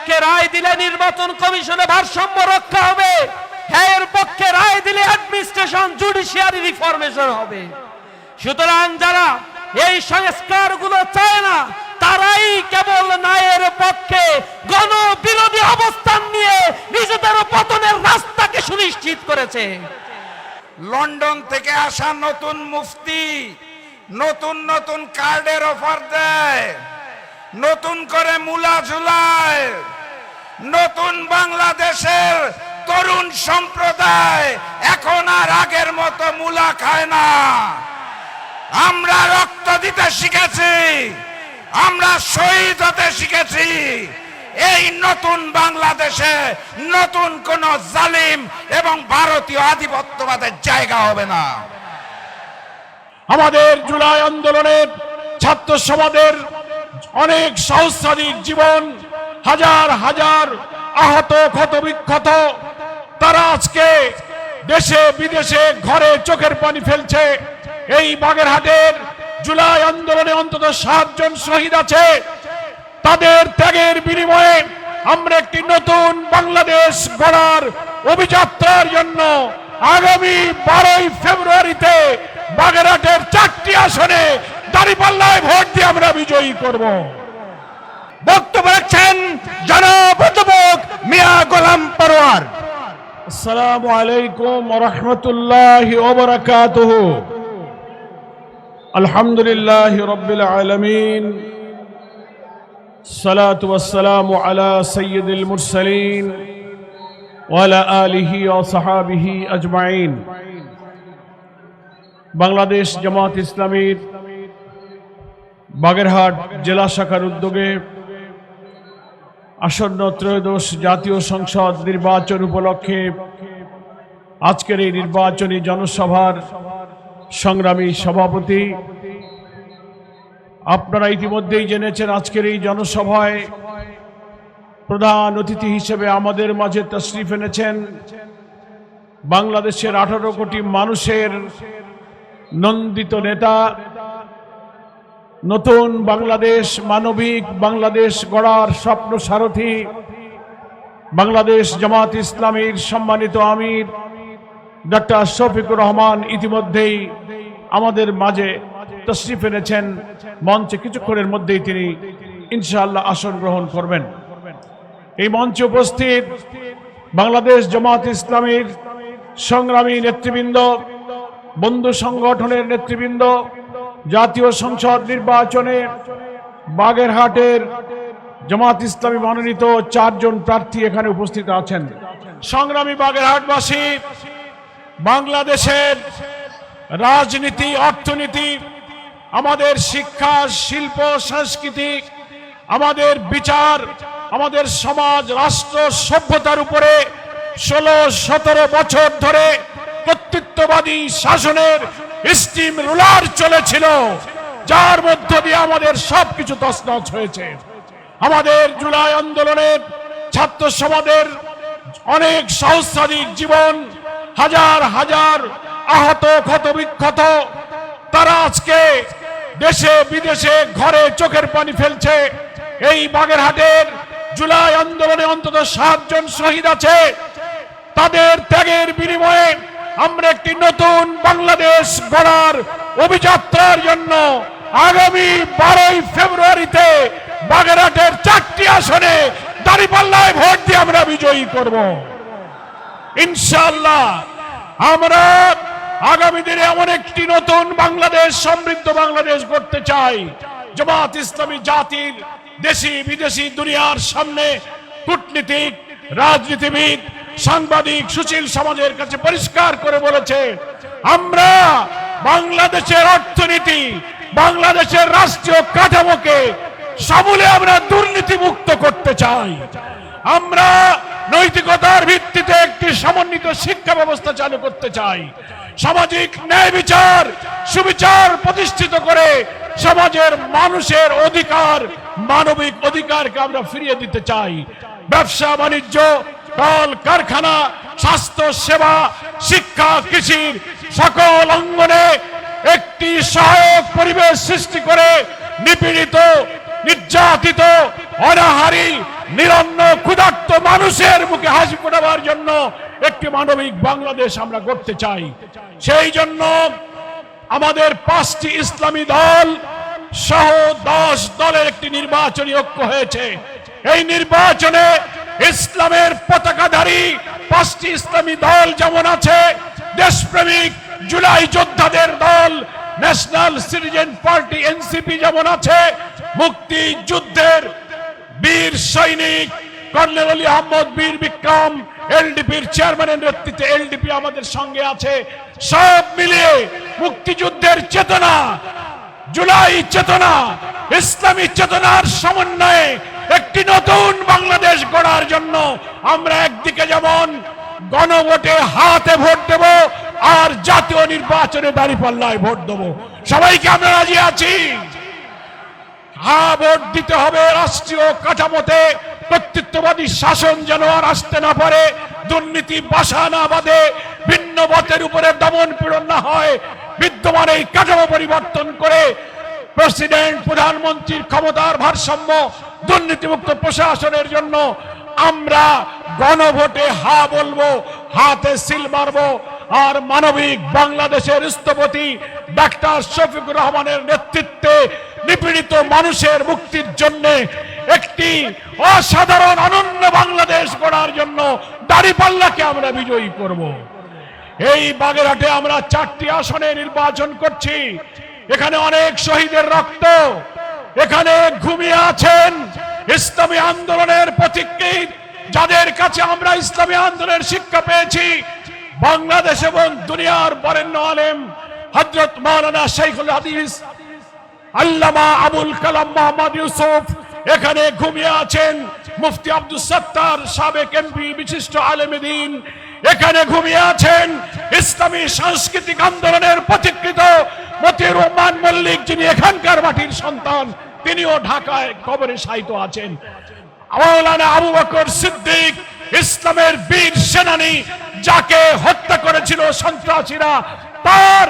পক্ষে রায় দিলে নির্বাচন কমিশনে ভারসাম্য রক্ষা হবে। হ্যাঁ পক্ষে রায় দিলে অ্যাডমিনিস্ট্রেশন জুডিশিয়ারি রিফরমেশন হবে। সুতরাং যারা এই সংস্কারগুলো চায় না, তারাই কেবল ন্যায়ের পক্ষে গণ বিরোধী অবস্থান নিয়ে নিজেদের পতনের রাস্তাকে সুনিশ্চিত করেছে। লন্ডন থেকে আসা নতুন মুফতি নতুন নতুন কার্ডের অফার দেয়। নতুন করে মুলা ঝুলায়। নতুন বাংলাদেশের তরুণ সম্প্রদায় এখন আর আগের মতো মুলা খায় না। আমরা রক্ত দিতে শিখেছি, আমরা শহীদ হতে শিখেছি। এই নতুন বাংলাদেশে নতুন কোন জালিম এবং ভারতীয় আধিপত্যবাদের জায়গা হবে না। আমাদের জুলাই আন্দোলনের ছাত্র সমাজের অনেক সহস্রাধিক জীবন, হাজার হাজার আহত ক্ষত বিক্ষত তারা আজকে দেশে, বিদেশে, ঘরে চোখের পানি ফেলছে। এই বাগেরহাটের জুলাই আন্দোলনে অন্তত সাতজন শহীদ আছে। তাদের ত্যাগের বিনিময়ে আমরা একটি নতুন বাংলাদেশ গড়ার অভিযাত্রার জন্য আগামী বারোই ফেব্রুয়ারিতে বাগেরহাটের চারটি আসনে দাঁড়িপাল্লায় ভোট দিয়ে আমরা করব। বক্তব্য রাখছেন জনপ্রতিবক মিয়া গোলাম পরোয়ার। আসসালামু আলাইকুম রহমতুল্লাহ ওবরাকাত আলহামদুলিল্লাহ রবিল আলমিন। সালাত ওয়াসালাম আলা সৈয়দুল মুরসালিন ওয়ালা আলিহি ও সাহাবিহি আজমাইন। বাংলাদেশ জামাত ইসলামীর বাগেরহাট জেলা শাখার উদ্যোগে আসন্ন ত্রয়োদশ জাতীয় সংসদ নির্বাচন উপলক্ষে আজকের এই নির্বাচনী জনসভার সংগ্রামী সভাপতি, আপনারা ইতিমধ্যেই জেনেছেন আজকের এই জনসভায় প্রধান অতিথি হিসেবে আমাদের মাঝে তশরিফ এনেছেন বাংলাদেশের আঠারো কোটি মানুষের নন্দিত নেতা নতুন বাংলাদেশ, মানবিক বাংলাদেশ গড়ার স্বপ্ন সারথী। বাংলাদেশ জামাত ইসলামীর সম্মানিত আমির ডক্টর শফিকুর রহমান ইতিমধ্যেই আমাদের মাঝে তশরিফ এনেছেন। মঞ্চে কিছুক্ষণের মধ্যেই তিনি ইনশাআল্লাহ আসন গ্রহণ করবেন। এই মঞ্চে উপস্থিত বাংলাদেশ জামাত ইসলামীর সংগ্রামী নেতৃবৃন্দ, বন্ধু সংগঠনের নেতৃবৃন্দ জাতীয় সংসদ নির্বাচনে বাগেরহাটের জামাত ইসলামী মনোনীত চারজন প্রার্থী এখানে উপস্থিত আছেন। সংগ্রামী বাগেরহাটবাসী, বাংলাদেশের রাজনীতি, অর্থনীতি, আমাদের শিক্ষা, শিল্প, সংস্কৃতি, আমাদের বিচার, আমাদের সমাজ, রাষ্ট্র সভ্যতার উপরে ষোলো সতেরো বছর ধরে কর্তৃত্ববাদী শাসনের স্টিম রুলার চলেছিল, যার মধ্য দিয়ে আমাদের সবকিছু তছনছ হয়েছে। আমাদের জুলাই আন্দোলনের ছাত্র সমাজের অনেক সহস্রাধিক জীবন, হাজার হাজার আহত, ক্ষত বিক্ষত, তারা আজকে দেশে, বিদেশে, ঘরে চোখের পানি ফেলছে। এই বাগেরহাটের জুলাই আন্দোলনে অন্তত সাতজন শহীদ আছে। তাদের ত্যাগের বিনিময়ে আমরা একটি নতুন বাংলাদেশ গড়ার অভিযাত্রার জন্য আগামী বারোই ফেব্রুয়ারিতে বাগেরহাটের চারটি আসনে দাঁড়িপাল্লায় ভোট দিয়ে আমরা বিজয়ী করব। ইনশাআল্লাহ আমরা আগামী দিনে এমন একটি নতুন বাংলাদেশ, সমৃদ্ধ বাংলাদেশ করতে চাই। জামাত ইসলামী জাতির দেশি বিদেশি দুনিয়ার সামনে কূটনীতিক, রাজনীতিবিদ সাংবাদিক সুশীল সমাজের কাছে পরিষ্কার করে বলেছে, আমরা বাংলাদেশের অর্থনীতি, বাংলাদেশের রাষ্ট্রীয় কাঠামোকে সমূলে আমরা দুর্নীতি মুক্ত করতে চাই। আমরা নৈতিকতার ভিত্তিতে একটি সমন্বিত শিক্ষা ব্যবস্থা চালু করতে চাই। সামাজিক ন্যায় বিচার, সুবিচার প্রতিষ্ঠিত করে সমাজের মানুষের অধিকার, মানবিক অধিকারকে আমরা ফিরিয়ে দিতে চাই। ব্যবসা, বাণিজ্য কল কারখানা, স্বাস্থ্য, সেবা, শিক্ষা কৃষির সকল অঙ্গনে একটি সহায়ক পরিবেশ সৃষ্টি করে নিপীড়িত, নির্যাতিত, অনাহারি, নিরন্ন, ক্ষুধার্ত মানুষের মুখে হাসি ফোটাবার জন্য একটি মানবিক বাংলাদেশ আমরা করতে চাই। সেই জন্য আমাদের পাঁচটি ইসলামী দল সহ দশ দলের একটি নির্বাচনী ঐক্য হয়েছে। এই নির্বাচনে ইসলামের পতাকাধারী পাঁচটি ইসলামী দল যেমন আছে, দেশপ্রেমিক জুলাই যোদ্ধাদের দল, ন্যাশনাল সিটিজেন পার্টি এনসিপি যেমন আছে মুক্তি যুদ্ধের বীর সৈনিক কর্নেল আলী আহমদ, বীর বিক্রম, এলডিপির চেয়ারম্যানের নেতৃত্বে এলডিপি আমাদের সঙ্গে আছে। সব মিলিয়ে মুক্তিযুদ্ধের চেতনা, জুলাই চেতনা, ইসলামী চেতনার সমন্বয়ে একটি নতুন বাংলাদেশ গড়ার জন্য আমরা একদিকে যেমন গণভোটে হাতে ভোট দেব, আর জাতীয় নির্বাচনে দাঁড়িপাল্লায় ভোট দেব। সবাইকে আমরা রাজি আছি? হা, ভোট দিতে হবে রাষ্ট্রীয় কাঠামোতে। কর্তৃত্ববাদী শাসন যেন আর আসতে না পারে, দুর্নীতি বাসা না বাঁধে, ভিন্ন মতের উপরে দমন পীড়ন না হয়, বিদ্যমান এই কাঠামো পরিবর্তন করে প্রেসিডেন্ট, প্রধানমন্ত্রীর ক্ষমতার ভারসাম্য, দুর্নীতিমুক্ত প্রশাসনের জন্য আমরা গণভোটে হা বলব, হাতে সিল মারবো আর মানবিক বাংলাদেশের স্থপতি ডাক্তার শফিকুর রহমানের নেতৃত্বে নিপীড়িত মানুষের মুক্তির জন্য একটি অসাধারণ অনন্য বাংলাদেশ গড়ার জন্য দাড়িপাল্লাকে আমরা বিজয়ী করব। এই বাগেরহাটে আমরা চারটি আসনে নির্বাচন করছি এখানে অনেক শহীদের রক্ত। এখানে ঘুমিয়ে আছেন ইসলামী আন্দোলনের প্রতীকী। যাদের কাছে আমরা ইসলামী আন্দোলনের শিক্ষা পেয়েছি, বাংলাদেশ এবং দুনিয়ার বরেণ্য আলেম হজরত মাওলানা শেখুল হাদিস, আল্লামা আবুল কালাম মোহাম্মদ ইউসুফ এখানে ঘুমিয়ে আছেন। মুফতি আব্দুল সত্তার সাবেক এমপি, বিশিষ্ট আলেমদিন এখানে ঘুমিয়ে আছেন ইসলামী সাংস্কৃতিক আন্দোলনের প্রতিকৃত মতিউর রহমান মল্লিক, যিনি এখানকার মাটির সন্তান, তিনিও ঢাকায় কবরে সাহিত্য আছেন। আবু বকর সিদ্দিক, ইসলামের বীর সেনানী, যাকে হত্যা করেছিল সন্ত্রাসীরা, তার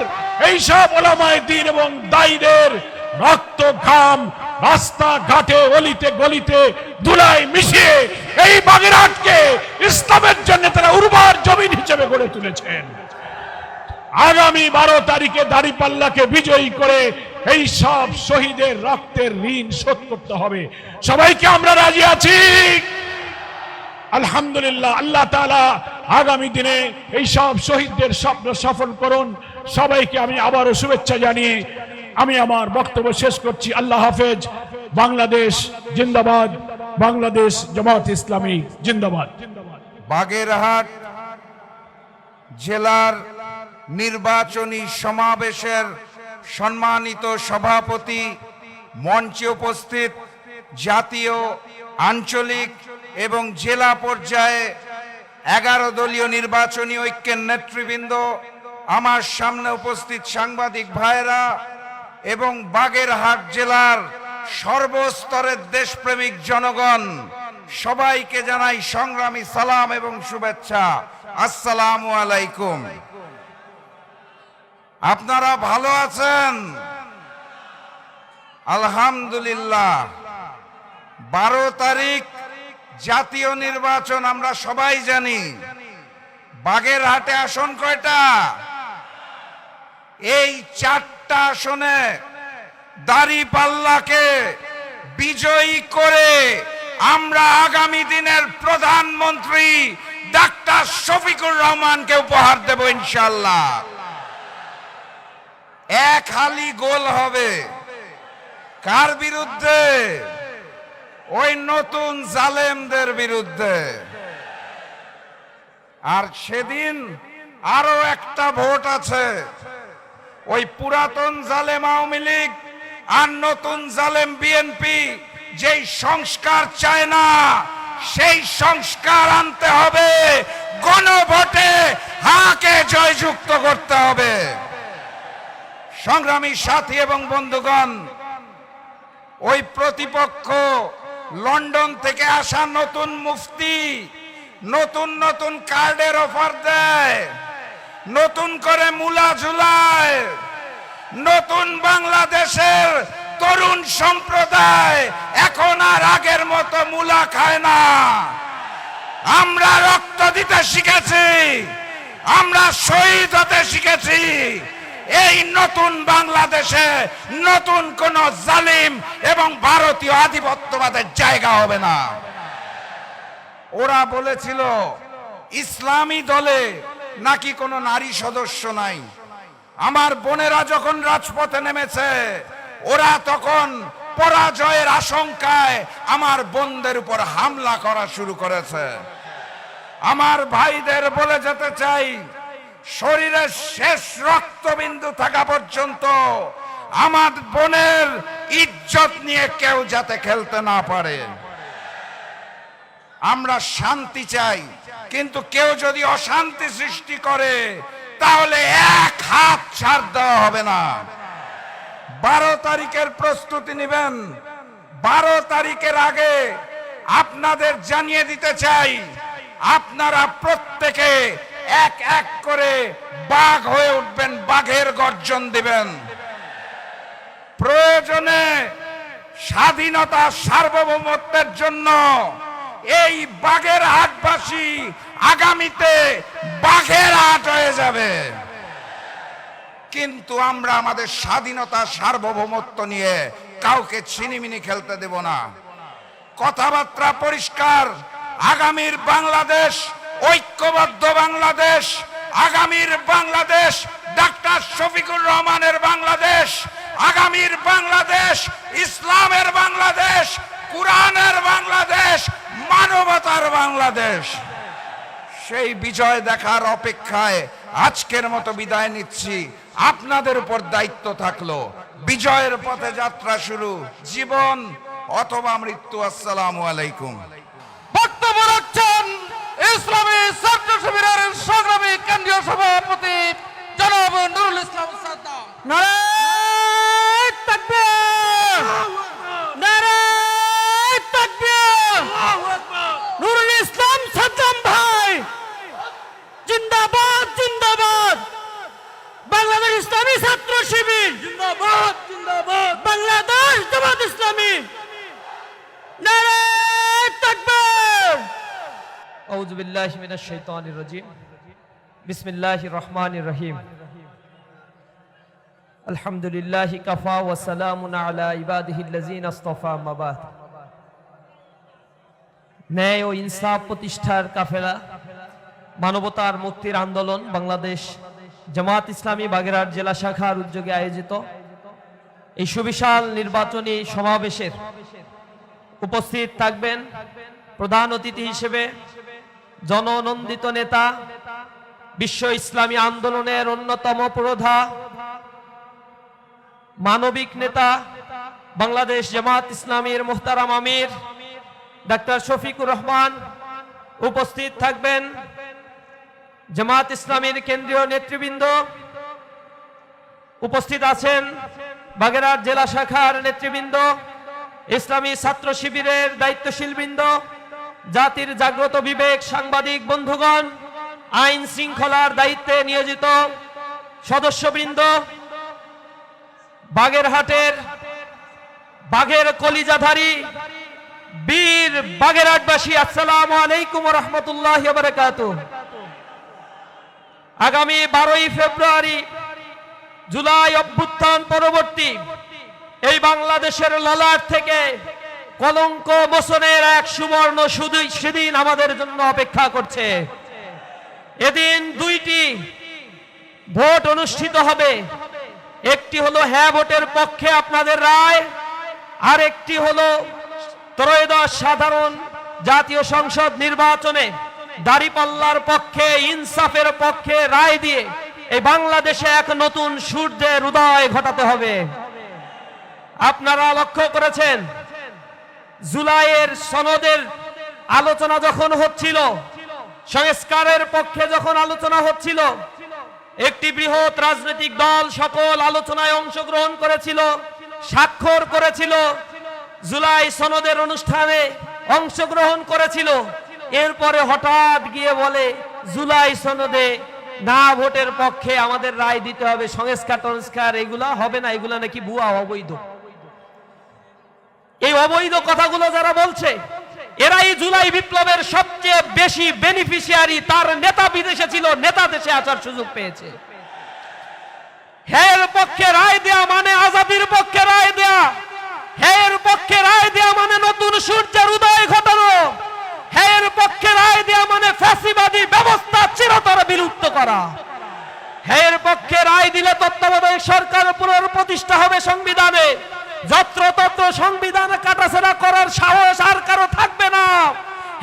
এইসব ওলামায় দিন এবং দায়ীদের রক্ত ঘাম রাস্তা ঘাটে, অলিতে গলিতে ধুলায় মিশিয়ে এই বাগেরহাটকে ইসলামের জন্য তারা উর্বর জমিন হিসেবে গড়ে তুলেছেন। আগামী বারো তারিখে দাড়িপাল্লাকে বিজয়ী করে এই সব শহীদের রক্তের ঋণ শোধ করতে হবে। সবাইকে আমরা রাজি আছি? আলহামদুলিল্লাহ, আল্লাহ তাআলা আগামী দিনে এই সব শহীদদের স্বপ্ন সফল করুন। সবাইকে আমি আবারও শুভেচ্ছা জানিয়ে আমি আমার বক্তব্য শেষ করছি। আল্লাহ হাফেজ। বাংলাদেশ জিন্দাবাদ। বাংলাদেশ জামাত ইসলামী জিন্দাবাদ। বাগেরহাট জেলার নির্বাচনী সমাবেশের সম্মানিত সভাপতি মঞ্চে উপস্থিত জাতীয়, আঞ্চলিক এবং জেলা পর্যায়ে এগারো দলীয় নির্বাচনী ঐক্যের নেতৃবৃন্দ, আমার সামনে উপস্থিত সাংবাদিক ভাইরা এবং বাগেরহাট জেলার সর্বস্তরের দেশপ্রেমিক জনগণ, সবাইকে জানাই সংগ্রামী সালাম এবং শুভেচ্ছা। আসসালাম আলাইকুম। আপনারা ভালো আছেন? আলহামদুলিল্লাহ। বারো তারিখ জাতীয় নির্বাচন আমরা সবাই জানি। বাগেরহাটে আসন কয়টা? এই চারটা আসনে দাড়ি পাল্লাকে বিজয়ী করে আমরা আগামী দিনের প্রধানমন্ত্রী ডাক্তার শফিকুর রহমানকে উপহার দেব ইনশাল্লাহ এক হালি গোল হবে। কার বিরুদ্ধে? ওই নতুন জালেমদের বিরুদ্ধে। আর সেদিন আরও একটা ভোট আছে। ওই পুরাতন জালেম আওয়ামী লীগ আর নতুন জালেম বিএনপি যেই সংস্কার চায় না, সেই সংস্কার আনতে হবে। গণভোটে হাকে জয়যুক্ত করতে হবে। সংগ্রামী সাথী এবং বন্ধুগণ, ওই প্রতিপক্ষ লন্ডন থেকে আসা নতুন মুফতি নতুন নতুন কার্ডের অফার দেয়। নতুন করে মুলা ঝুলায়। নতুন বাংলাদেশের তরুণ সম্প্রদায় এখন আর আগের মতো মুলা খায় না। আমরা রক্ত দিতে শিখেছি, আমরা শহীদ হতে শিখেছি। এই নতুন বাংলাদেশে নতুন কোন জালিম এবং ভারতীয় আধিপত্যবাদের জায়গা হবে না। ওরা বলেছিল, ইসলামী দলে নাকি কোনো নারী সদস্য নাই। আমার বোনেরা যখন রাজপথে নেমেছে, ওরা তখন পরাজয়ের আশঙ্কায় আমার বোনদের উপর হামলা করা শুরু করেছে। আমার ভাইদের বলে যেতে চাই শরীরের শেষ রক্তবিন্দু থাকা পর্যন্ত আমার বোনের ইজ্জত নিয়ে কেউ যাতে খেলতে না পারে। আমরা শান্তি চাই। কিন্তু কেউ যদি অশান্তি সৃষ্টি করে, তাহলে এক হাত ছাড় দেওয়া হবে না। বারো তারিখের প্রস্তুতি নেবেন। বারো তারিখের আগে আপনাদের জানিয়ে দিতে চাই, আপনারা প্রত্যেকে এক এক করে বাঘ হয়ে উঠবেন, বাঘের গর্জন দিবেন। প্রয়োজনে স্বাধীনতা সার্বভৌমত্বের জন্য এই বাঘের হাটবাসী আগামীতে বাঘের হাট হয়ে যাবে। কিন্তু আমরা আমাদের স্বাধীনতা সার্বভৌমত্ব নিয়ে কাউকে ছিনিমিনি খেলতে দেব না। কথাবার্তা পরিষ্কার, আগামীর বাংলাদেশ, ঐক্যবদ্ধ বাংলাদেশ, আগামীর বাংলাদেশ, ডাক্তার শফিকুর রহমানের বাংলাদেশ, আগামীর বাংলাদেশ, ইসলামের বাংলাদেশ, কোরআনের বাংলাদেশ মানবতার বাংলাদেশ। সেই বিজয় দেখার অপেক্ষায় আজকের মতো বিদায় নিচ্ছি। আপনাদের উপর দায়িত্ব থাকল। বিজয়ের পথে যাত্রা শুরু। জীবন অথবা মৃত্যু আসসালামু আলাইকুম। বক্তব্য রাখছেন ইসলামী ছাত্র শিবিরের সংগ্রামী কেন্দ্রীয় সভাপতি জনাব নুরুল ইসলাম সাদ্দাম। নারায়ণ তাকবীর নারায়ণ তাকবীর নুরুল ইসলাম সাদ্দাম ভাই জিন্দাবাদ জিন্দাবাদ বাংলাদেশ ইসলামী ছাত্র শিবির। জিন্দাবাদ জিন্দাবাদ। বাংলাদেশ জামাত ইসলামী। নারায়ণ তাকবীর। আউযু বিল্লাহি মিনাশ শাইতানির রাজিম। বিসমিল্লাহির রহমানির রহিম। আলহামদুলিল্লাহি কাফা ওয়া সালামুন আলা ইবাদিহিল্লাযিনা ইসতাফা মাবাদ ন্যায় ও ইনসাফ প্রতিষ্ঠার কাফেলা মানবতার মুক্তির আন্দোলন বাংলাদেশ জামাত ইসলামী বাগেরহাট জেলা শাখার উদ্যোগে আয়োজিত এই সুবিশাল নির্বাচনী সমাবেশের উপস্থিত থাকবেন প্রধান অতিথি হিসেবে জননন্দিত নেতা, বিশ্ব ইসলামী আন্দোলনের অন্যতম প্রধা মানবিক নেতা, বাংলাদেশ জামাত ইসলামীর মোহতারাম আমির, ডাক্তার শফিকুর রহমান উপস্থিত থাকবেন। জামাত ইসলামীর কেন্দ্রীয় নেতৃবৃন্দ উপস্থিত আছেন বাগেরহাট জেলা শাখার নেতৃবৃন্দ, ইসলামী ছাত্র শিবিরের দায়িত্বশীল বৃন্দ, জাতির জাগ্রত বিবেক সাংবাদিক বন্ধুগণ, আইন শৃঙ্খলার দায়িত্বে নিয়োজিত সদস্যবৃন্দ, বাগেরহাটের বাঘের কলিজাধারী বীর বাগেরহাটবাসী, আসসালামু আলাইকুম রহমতুল্লাহ আগামী বারোই ফেব্রুয়ারি জুলাই অভ্যুত্থান পরবর্তী এই বাংলাদেশের ললাট থেকে কলঙ্ক মোচনের এক সুবর্ণ সেদিন আমাদের জন্য অপেক্ষা করছে। এদিন দুইটি ভোট অনুষ্ঠিত হবে। একটি হলো হ্যাঁ ভোটের পক্ষে আপনাদের রায় আর একটি হলো ত্রয়োদশ সাধারণ জাতীয় সংসদ নির্বাচনে। দাড়িপাল্লার পক্ষে, ইনসাফের পক্ষে রায় দিয়ে এই বাংলাদেশে এক নতুন সূর্যের উদয় ঘটাতে হবে। আপনারা লক্ষ্য করেছেন, জুলাইয়ের সনদের আলোচনা যখন হচ্ছিল, সংস্কারের পক্ষে যখন আলোচনা হচ্ছিল, একটি বৃহৎ রাজনৈতিক দল সকল আলোচনায় অংশগ্রহণ করেছিল, স্বাক্ষর করেছিল, জুলাই সনদের অনুষ্ঠানে অংশগ্রহণ করেছিল এরপরে হঠাৎ গিয়ে বলে, জুলাই সনদে না ভোটের পক্ষে আমাদের রায় দিতে হবে, সংস্কার টংস্কার এগুলা হবে না, এগুলা নাকি ভুয়া, অবৈধ। এই অবৈধ কথাগুলো যারা বলছে, এরাই জুলাই বিপ্লবের সবচেয়ে বেশি বেনিফিশিয়ারি তার নেতা বিদেশে ছিল, নেতা দেশে আসার সুযোগ পেয়েছে। হের পক্ষে রায় দেয়া মানে আজাদির পক্ষে রায় দেয়া, হের পক্ষে রায় দেয়া মানে নতুন সূর্যের উদয় ঘটানো। হের পক্ষে রায় দেয়া মানে ফ্যাসিবাদী ব্যবস্থা চিরতর বিলুপ্ত করা। হের পক্ষে রায় দিলে তত্ত্বাবধায়ক সরকার পুনঃপ্রতিষ্ঠা হবে সংবিধানে। যত্রতত্র সংবিধান কাটাছেড়া করার সাহস আর কারও থাকবে না।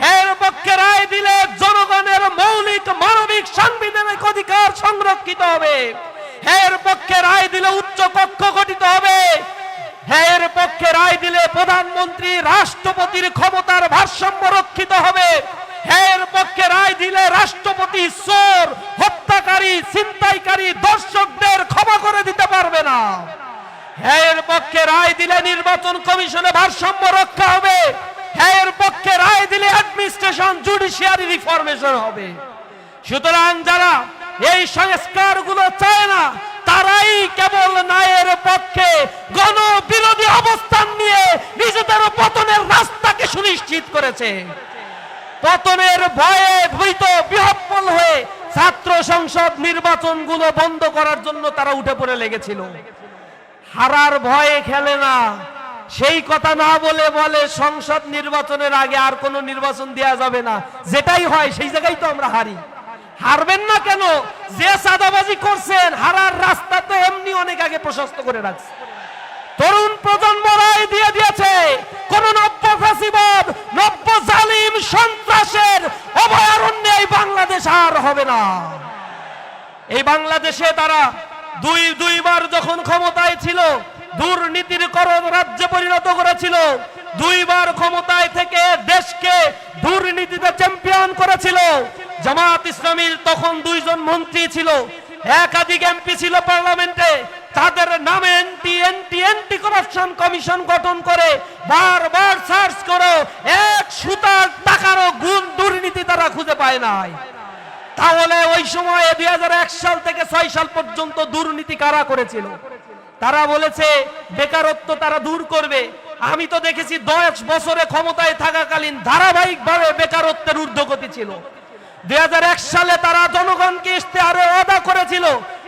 হের পক্ষে রায় দিলে জনগণের মৌলিক, মানবিক সাংবিধানিক অধিকার সংরক্ষিত হবে। হের পক্ষে রায় দিলে উচ্চ কক্ষ গঠিত হবে। হের পক্ষে রায় দিলে প্রধানমন্ত্রী রাষ্ট্রপতির ক্ষমতার ভারসাম্য রক্ষিত হবে। হের পক্ষে রায় দিলে রাষ্ট্রপতি চোর হত্যাকারী, ছিনতাইকারী দর্শকদের ক্ষমা করে দিতে পারবে না। হের পক্ষে রায় দিলে নির্বাচন কমিশনে ভারসাম্য রক্ষা হবে। হের পক্ষে রায় দিলে অ্যাডমিনিস্ট্রেশন জুডিশিয়ারি রিফরমেশন হবে। সুতরাং যারা এই সংস্কারগুলো চায় না। তারাই কেবল ন্যায়ের পক্ষে গণ বিরোধী অবস্থান নিয়ে নিজেদের পতনের রাস্তাকে সুনিশ্চিত করেছে। পতনের ভয়ে ভীত বিহব্বল হয়ে ছাত্র সংসদ নির্বাচনগুলো বন্ধ করার জন্য তারা উঠে পড়ে লেগেছিল। হারার ভয়ে খেলে না। সেই কথা না বলে বলে সংসদ নির্বাচনের আগে আর কোনো নির্বাচন দেয়া যাবে না। যেটাই হয়, সেই জায়গায় তো আমরা হারি। হারবেন না কেন? যে সাদাবাজি করছেন, হারার রাস্তা তো এমনি অনেক আগে প্রশস্ত করে রাখছে। তরুণ প্রজন্ম রায় দিয়ে দিয়েছে, কোন নব্য ফাঁসিবাদ নব্য জালিম সন্ত্রাসের অভয়ারণ্যে এই বাংলাদেশ আর হবে না। এই বাংলাদেশে তারা দুই, দুইবার যখন ক্ষমতায় ছিল, দুর্নীতির করণ রাজ্যে পরিণত করেছিল, দুইবার ক্ষমতায় থেকে দেশকে দুর্নীতিতে চ্যাম্পিয়ন করেছিল। জামাত ইসলামীর তখন দুইজন মন্ত্রী ছিল। একাধিক এমপি ছিল পার্লামেন্টে। তাদের নামে anti anti anti corruption commission গঠন করে বারবার সার্চ করে এক সুতার টাকারও গুণ দুর্নীতি তারা খুঁজে পায় নাই। তাহলে ওই সময়ে দুই হাজার এক সাল থেকে ছয় সাল পর্যন্ত দুর্নীতি কারা করেছিল? তারা বলেছে, বেকারত্ব তারা দূর করবে। আমি তো দেখেছি দশ বছরে ক্ষমতায় থাকাকালীন ধারাবাহিকভাবে বেকারত্বের ঊর্ধ্বগতি ছিল। দুই সালে তারা জনগণকে ইশতেহারে ওয়াদা করেছিল,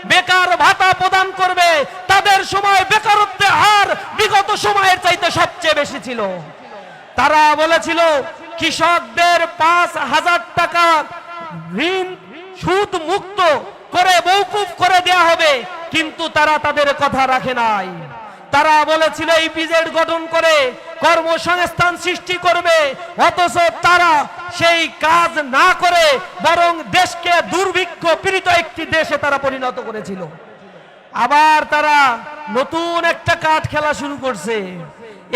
বেকার ভাতা প্রদান করবে, তাদের সময় বেকারত্বের হার বিগত সময়ের চাইতে সবচেয়ে বেশি ছিল। তারা বলেছিল, কৃষকদের পাঁচ হাজার টাকা ঋণ সুদ মুক্ত করে মৌকুফ করে দেয়া হবে, কিন্তু তারা তাদের কথা রাখে নাই। তারা বলেছিল, এই পিজেড গঠন করে কর্মসংস্থান সৃষ্টি করবে, অথচ তারা সেই কাজ না করে বরং দেশকে দুর্ভিক্ষ পীড়িত একটি দেশে তারা পরিণত করেছিল। আবার তারা নতুন একটা কার্ড খেলা শুরু করছে।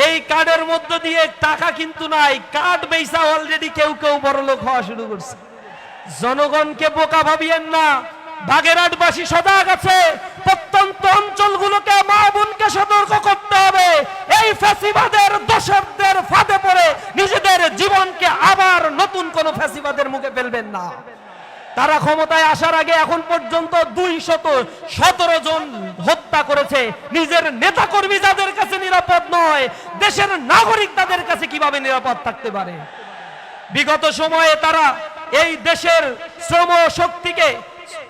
এই কার্ডের মধ্য দিয়ে টাকা কিন্তু নাই, কার্ড বেসা অলরেডি কেউ কেউ বড় লোক হওয়া শুরু করছে। জনগণকে বোকা ভাবিয়েন না, বাগেরহাটবাসী সজাগ আছে প্রত্যন্ত অঞ্চলগুলোকে মা বোনকে সতর্ক করতে হবে। এই ফ্যাসিবাদের দোষরদের ফাঁদে পড়ে নিজেদের জীবনকে আবার নতুন কোন ফ্যাসিবাদের মুখে ফেলবেন না। তারা ক্ষমতায় আসার আগে এখন পর্যন্ত দুই শত সতেরো জন হত্যা করেছে। নিজের নেতা কর্মী যাদের কাছে নিরাপদ নয়, দেশের নাগরিক তাদের কাছে কীভাবে নিরাপদ থাকতে পারে? বিগত সময়ে তারা এই দেশের শ্রম শক্তিকে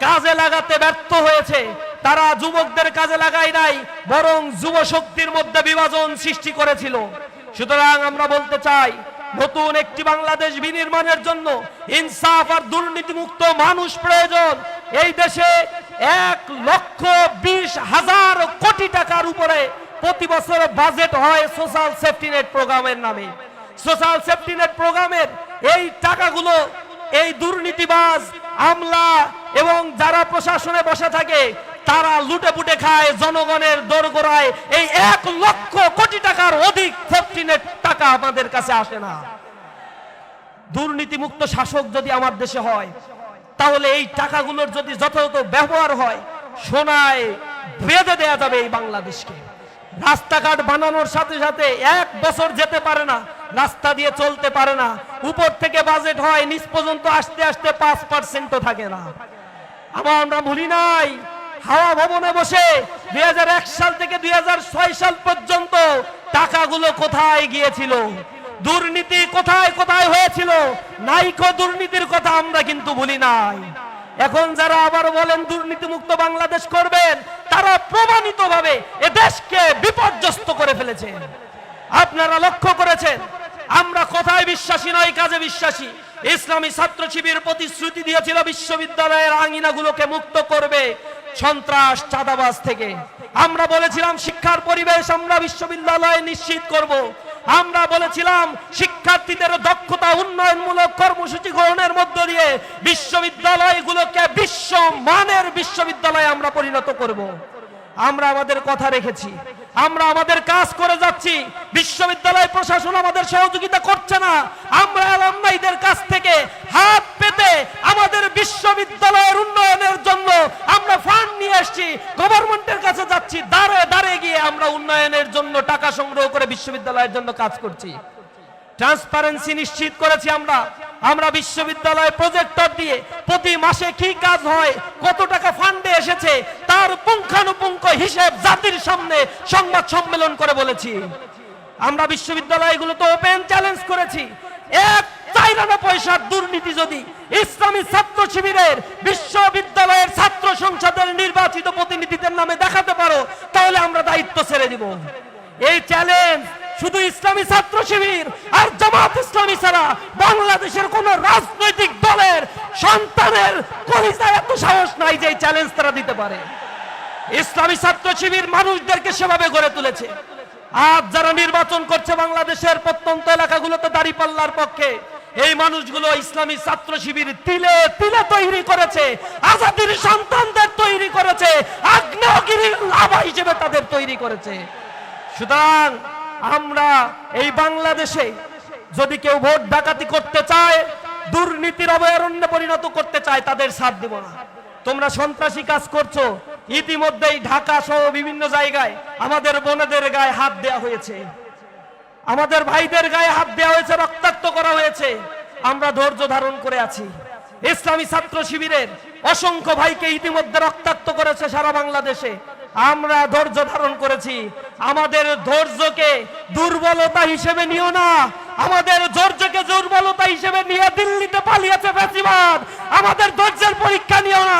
কাজে লাগাতে ব্যর্থ হয়েছে। তারা যুবকদের কাজে লাগায় নাই, বরং যুব শক্তির মধ্যে বিভাজন সৃষ্টি করেছিল। সুতরাং আমরা বলতে চাই, নতুন একটি বাংলাদেশ বিনির্মাণের জন্য ইনসাফ আর দুর্নীতিমুক্ত মানুষ প্রয়োজন। এই দেশে এক লক্ষ বিশ হাজার কোটি টাকার উপরে প্রতি বছর বাজেট হয় সোশ্যাল সেফটি নেট প্রোগ্রামের নামে। সোশ্যাল সেফটি নেট প্রোগ্রামের এই টাকাগুলো এই দুর্নীতিবাজ, আমলা এবং যারা প্রশাসনে বসে থাকে তারা লুটে পুটে খায়, জনগণের দোরগোড়ায় এই এক লক্ষ কোটি টাকার অধিক টাকা আমাদের কাছে আসে না। দুর্নীতিমুক্ত শাসক যদি আমার দেশে হয়, তাহলে এই টাকাগুলোর যদি যথাযথ ব্যবহার হয়, সোনায় বেঁধে দেয়া যাবে এই বাংলাদেশকে। রাস্তাঘাট বানানোর সাথে সাথে এক বছর যেতে পারে না, রাস্তা দিয়ে চলতে পারে না। উপর থেকে বাজেট হয়, নিচ পর্যন্ত আসতে আসতে পাঁচ পার্সেন্টও থাকে না। আবার আমরা ভুলি নাই হাওয়া ভবনে বসে দুই হাজার এক সাল থেকে দুই হাজার ছয় সাল পর্যন্ত টাকাগুলো কোথায় গিয়েছিল? দুর্নীতি কোথায় কোথায় হয়েছিল? নাইকো দুর্নীতির কথা আমরা কিন্তু ভুলি নাই। এখন যারা আবার বলেন দুর্নীতি মুক্ত বাংলাদেশ করবেন, তারা প্রমাণিত ভাবে এ দেশকে বিপর্যস্ত করে ফেলেছে। আপনারা লক্ষ্য করেছেন, আমরা কোথায় বিশ্বাসী নয়, কাজে বিশ্বাসী। ইসলামী ছাত্র শিবির প্রতিশ্রুতি দিয়েছিল বিশ্ববিদ্যালয়ের আঙিনাগুলোকে মুক্ত করবে। সন্ত্রাস, চাঁদাবাজ থেকে। আমরা বলেছিলাম, শিক্ষার পরিবেশ আমরা বিশ্ববিদ্যালয়ে নিশ্চিত করব। আমরা বলেছিলাম, শিক্ষার্থীদের দক্ষতা উন্নয়নমূলক কর্মসূচি গ্রহণের মধ্য দিয়ে বিশ্ববিদ্যালয়গুলোকে বিশ্ব মানের বিশ্ববিদ্যালয়ে আমরা পরিণত করব। আমরা আমাদের কথা রেখেছি। আমরা আমাদের কাজ করে যাচ্ছি। বিশ্ববিদ্যালয় প্রশাসন আমাদের সহযোগিতা করছে না। আমরা আলামনাইদের কাছ থেকে হাত পেতে আমাদের বিশ্ববিদ্যালয়ের উন্নয়নের জন্য আমরা ফান্ড নিয়ে আসছি গভর্নমেন্টের কাছে যাচ্ছি। দাঁড়ে দাঁড়ে গিয়ে আমরা উন্নয়নের জন্য টাকা সংগ্রহ করে বিশ্ববিদ্যালয়ের জন্য কাজ করছি। ট্রান্সপারেন্সি নিশ্চিত করেছি আমরা। আমরা বিশ্ববিদ্যালয়ে প্রজেক্টর দিয়ে প্রতি মাসে কি কাজ হয়, কত টাকা ফান্ডে এসেছে, তার পুঙ্খানুপুঙ্খ হিসেব জাতির সামনে সংবাদ সম্মেলন করে বলেছি। আমরা বিশ্ববিদ্যালয়গুলোতে ওপেন চ্যালেঞ্জ করেছি। এক চাইরানা পয়সার দুর্নীতি যদি ইসলামী ছাত্র শিবিরের বিশ্ববিদ্যালয়ের ছাত্র সংসদের নির্বাচিত প্রতিনিধিদের নামে দেখাতে পারো, তাহলে আমরা দায়িত্ব ছেড়ে দিব। এই চ্যালেঞ্জ শুধু ইসলামী ছাত্র শিবির আর জামাত ইসলামী ছাড়া বাংলাদেশের কোন রাজনৈতিক দলের সন্তানের কলিজায় এত সাহস নাই যে চ্যালেঞ্জ তারা দিতে পারে। ইসলামী ছাত্র শিবির মানুষদেরকে সেভাবে গড়ে তুলেছে। আজ যারা নির্বাচন করছে বাংলাদেশের প্রত্যন্ত এলাকাগুলোতে দাঁড়িপাল্লার পক্ষে, এই মানুষগুলো ইসলামী ছাত্র শিবির তিলে তিলে তৈরি করেছে, আজাদির সন্তানদের তৈরি করেছে, আগ্নেয়গিরির লাভা হিসেবে তাদের তৈরি করেছে। সুতরাং আমরা এই বাংলাদেশে যদি কেউ ভোট ডাকাতি করতে চায়, দুর্নীতির অভয়ারণ্যে পরিণত করতে চায়, তাদের সাথ দিব না। তোমরা সন্ত্রাসী কাজ করছ, ইতিমধ্যেই ঢাকা সহ বিভিন্ন জায়গায় আমাদের বোনেদের গায়ে হাত দেয়া হয়েছে। আমাদের ভাইদের গায়ে হাত দেওয়া হয়েছে, রক্তাক্ত করা হয়েছে। আমরা ধৈর্য ধারণ করে আছি। ইসলামী ছাত্র শিবিরের অসংখ্য ভাইকে ইতিমধ্যে রক্তাক্ত করেছে সারা বাংলাদেশে। আমরা ধৈর্য ধারণ করেছি। আমাদের ধৈর্যকে দুর্বলতা হিসেবে নিও না। আমাদের ধৈর্যকে দুর্বলতা হিসেবে নিয়ে দিল্লিতে পালিয়েছে ফেসিবাদ। আমাদের ধৈর্যের পরীক্ষা নিও না।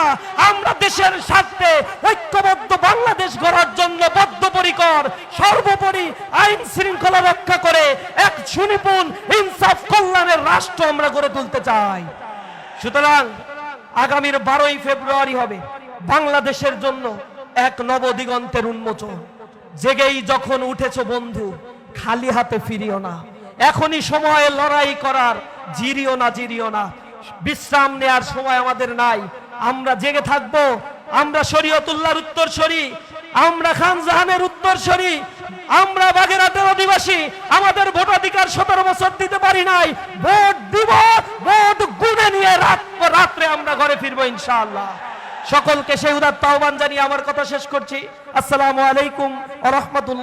আমরা দেশের স্বার্থে ঐক্যবদ্ধ বাংলাদেশ গড়ার জন্য বদ্ধপরিকর, সর্বোপরি আইন শৃঙ্খলা রক্ষা করে এক সুনিপুণ ইনসাফ কল্যাণের রাষ্ট্র আমরা গড়ে তুলতে চাই। সুতরাং আগামীর বারোই ফেব্রুয়ারি হবে। বাংলাদেশের জন্য এক নবদিগন্তের উন্মোচন। জেগেই যখন উঠেছ বন্ধু, খালি হাতে ফিরিও না। এখনই সময় লড়াই করার, জিরিও না জিরিও না। বিশ্রাম নেয়ার সময় আমাদের নাই। আমরা জেগে থাকব, আমরা শরীয়তুল্লাহর উত্তরসরি, আমরা খান জাহানের উত্তরসরি, আমরা বাগেরহাটের অধিবাসী, আমাদের ভোটাধিকার সতেরো বছর দিতে পারি নাই। ভোট দিব, ভোট গুনে নিয়ে রাত রাত্রে আমরা ঘরে ফিরবো ইনশাআল্লাহ। সকলকে সেই উদার আহ্বান জানিয়ে আমার কথা শেষ করছি। আসসালামু আলাইকুম আ রহমতুল্লাহ।